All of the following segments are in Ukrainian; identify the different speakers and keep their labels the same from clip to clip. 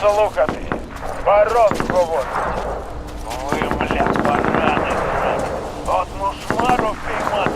Speaker 1: слухати. Барон говорить. Ви, бля, поранець. От мушмару піймати.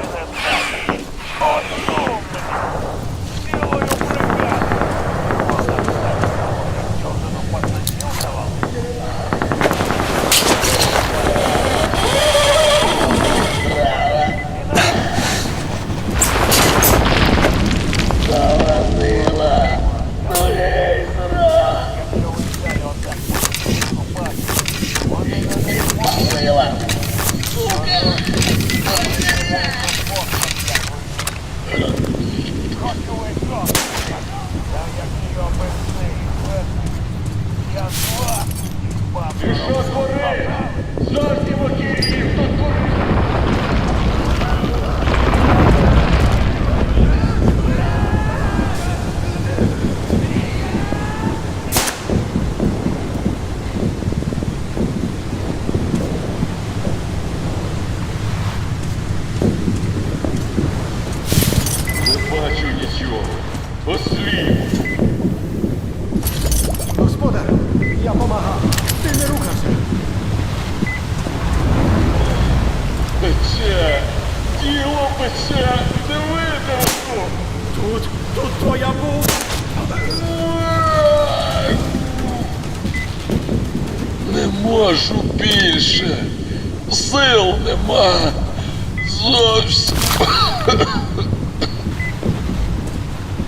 Speaker 2: я був.
Speaker 3: Не можу більше. Сил нема. Зовсім.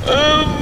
Speaker 3: Ем,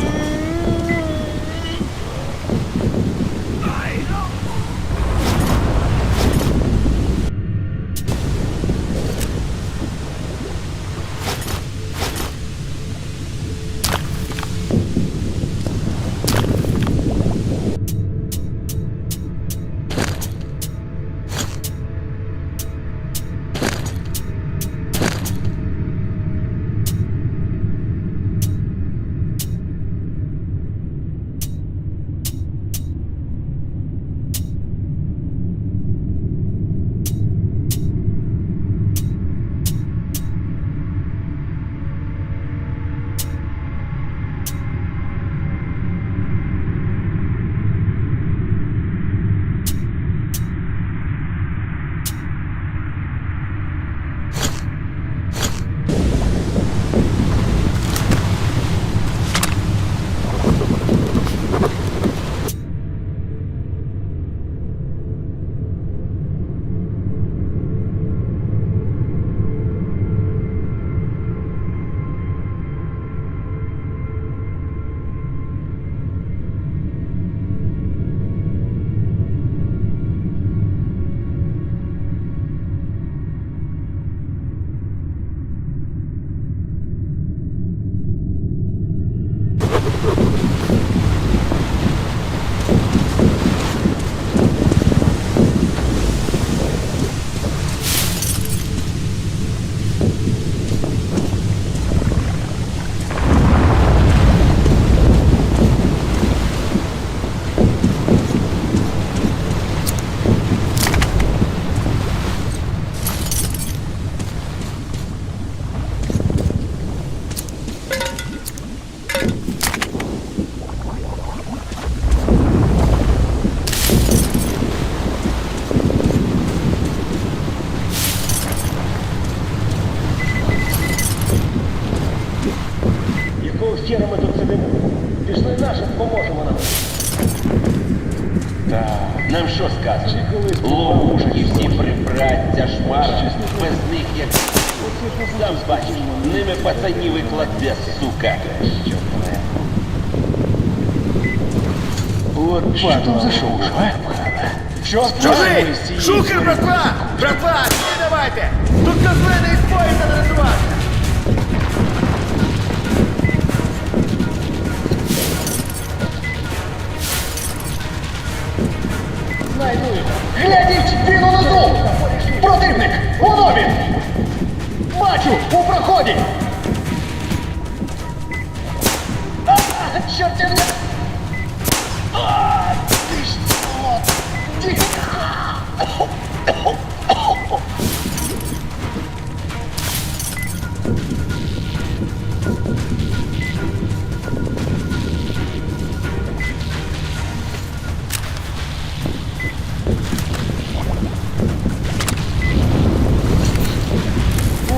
Speaker 2: Çok çok.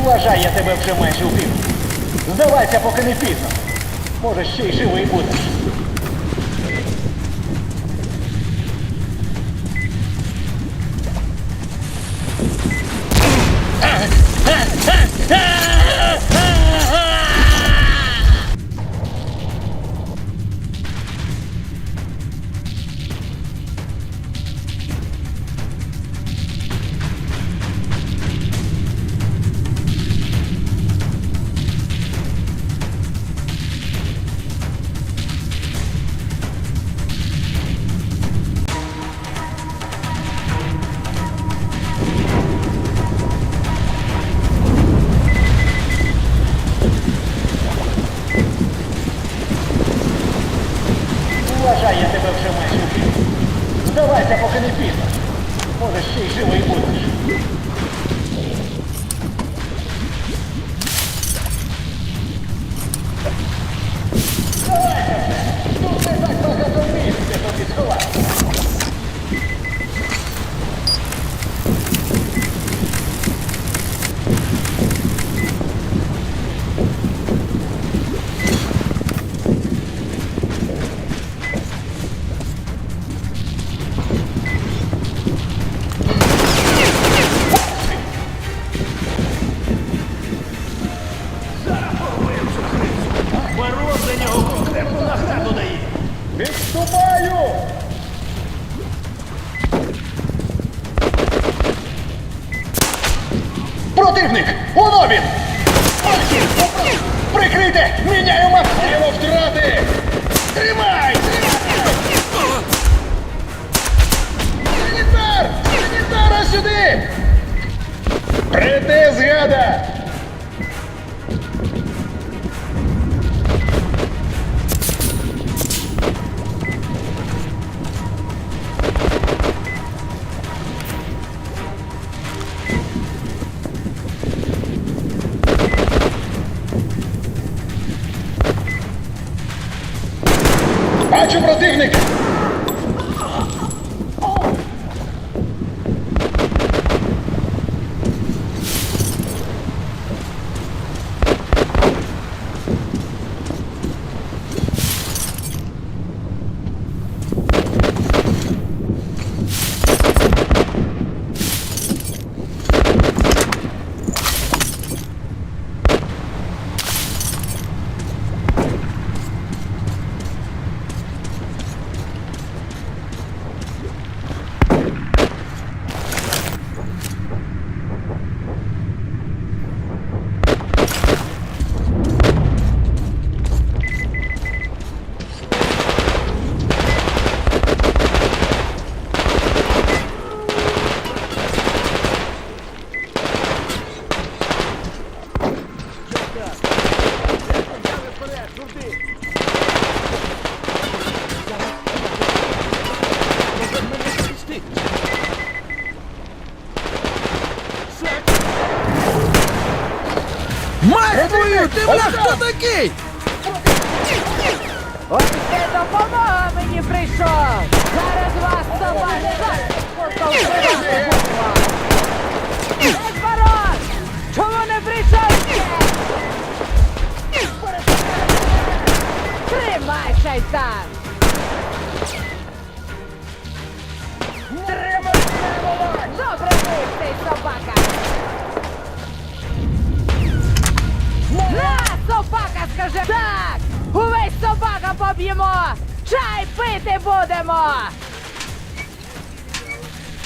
Speaker 2: Вважай, я тебе вже майже вбив. Здавайся, поки не пізно. Може, ще й живий будеш. Вважай,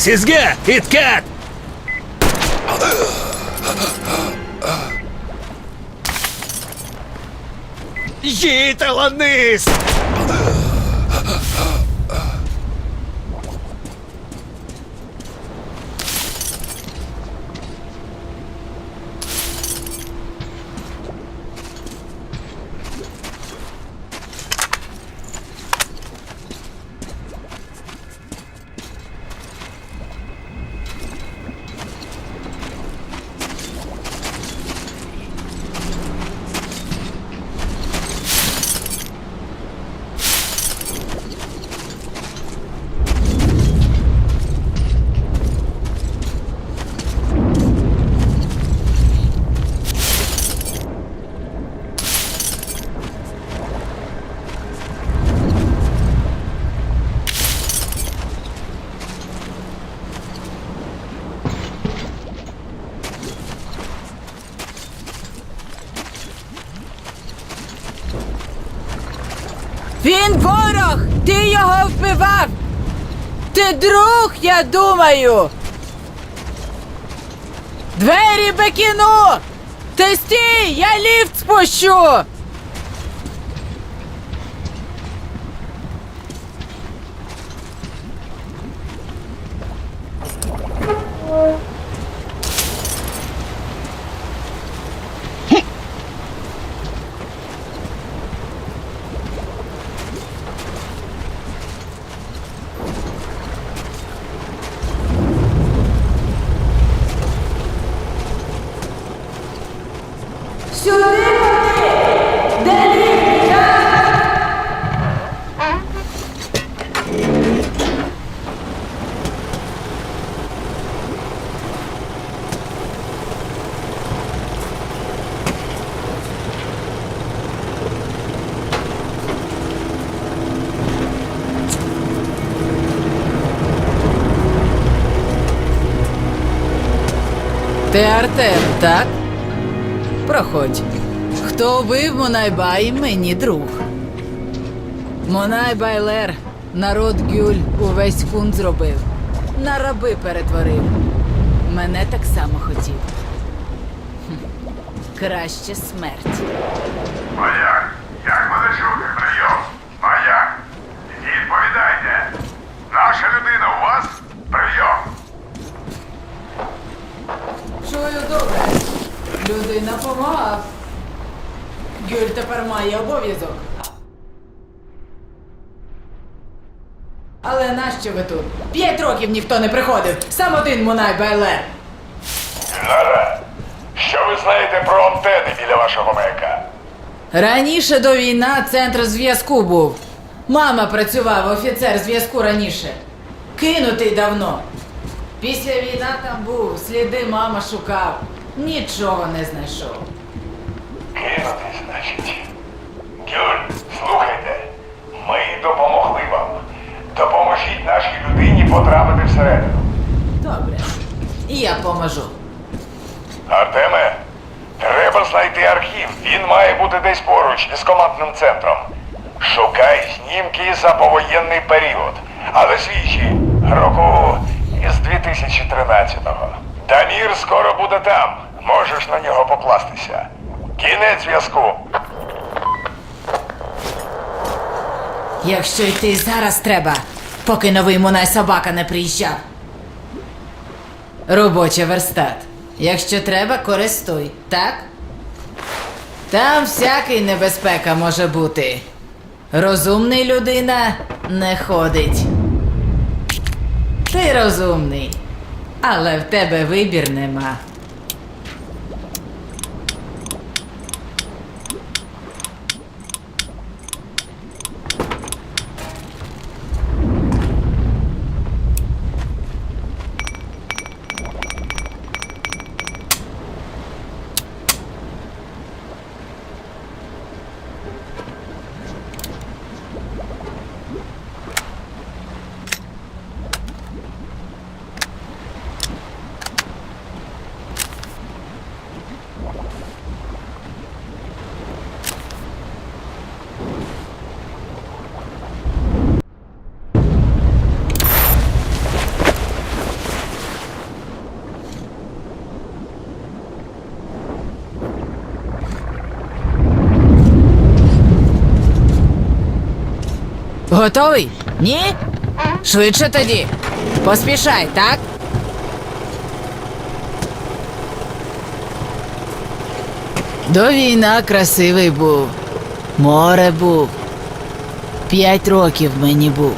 Speaker 4: Сізге, кіткат! Їй вниз!
Speaker 5: Він ворог! Ти його вбивав! Ти друг, я думаю! Двері бекіну! Ти стій! Я ліфт спущу! Ти Артем, так? Проходь. Хто вбив Монайбай, мені друг. Монайбай Лер, народ Гюль увесь кун зробив. На раби перетворив. Мене так само хотів. Хм. Краще смерть.
Speaker 1: Маяк, як мене чути, прийом? Людина
Speaker 5: помагав. Гюль тепер має обов'язок. Але нащо ви тут? П'ять років ніхто не приходив. Сам один Монай Байлер.
Speaker 1: Гара, що ви знаєте про антени біля вашого маяка?
Speaker 5: Раніше до війна центр зв'язку був. Мама працював офіцер зв'язку раніше. Кинутий давно. Після війна там був, сліди мама шукав. Нічого не знайшов.
Speaker 1: Кинути, значить. Гюль, слухайте, ми допомогли вам. Допоможіть нашій людині потрапити всередину.
Speaker 5: Добре. І я поможу.
Speaker 1: Артеме, треба знайти архів. Він має бути десь поруч із командним центром. Шукай знімки за повоєнний період. Але свіжі, року із 2013-го. Дамір скоро буде там. Можеш на нього покластися. Кінець зв'язку.
Speaker 5: Якщо йти зараз треба, поки новий Мунай собака не приїжджав. Робоча верстат. Якщо треба, користуй, так? Там всякий небезпека може бути. Розумний людина не ходить. Ти розумний, але в тебе вибір нема. Готовий? Ні? Швидше тоді. Поспішай, так? До війна красивий був. Море був. П'ять років мені був.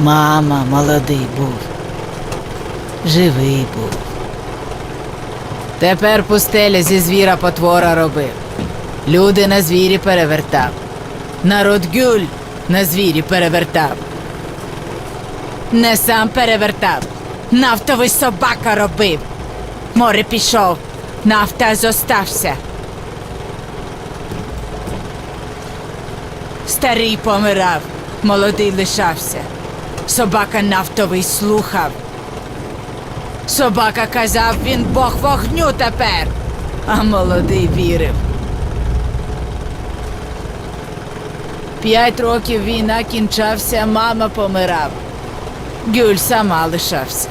Speaker 5: Мама молодий був. Живий був. Тепер пустеля зі звіра потвора робив. Люди на звірі перевертав. Народ гюль на звірі перевертав. Не сам перевертав. Нафтовий собака робив. Море пішов, нафта зостався. Старий помирав, молодий лишався. Собака нафтовий слухав. Собака казав, він бог вогню тепер, а молодий вірив. П'ять років війна кінчався, мама помирав. Гюль сама лишався.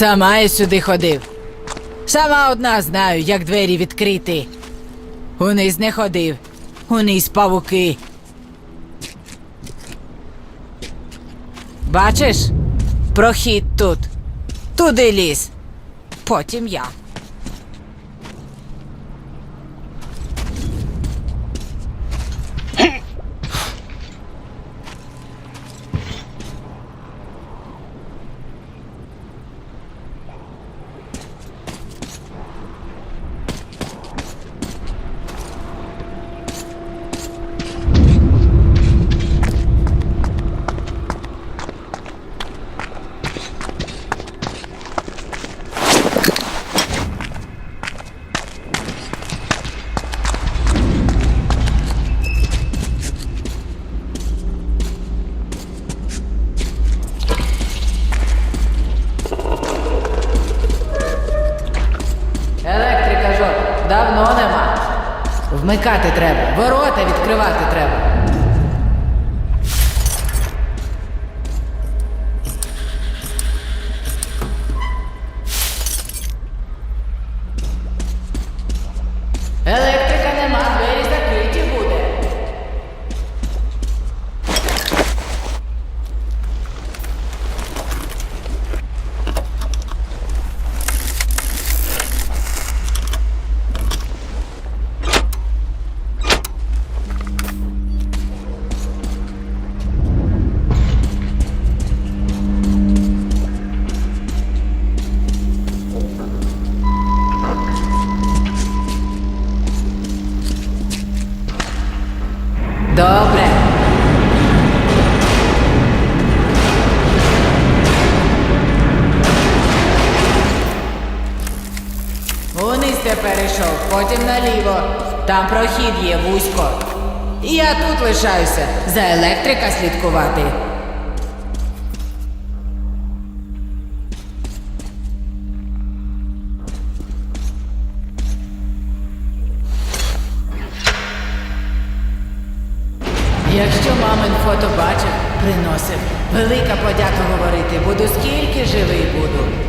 Speaker 5: Сама я сюди ходив. Сама одна знаю, як двері відкрити. Униз не ходив. Униз павуки. Бачиш? Прохід тут. Туди ліз. Потім я. Наліво. Там прохід є вузько. Я тут лишаюся за електрика слідкувати. Якщо мамин фото бачив, приносив. Велика подяка говорити, буду скільки живий буду.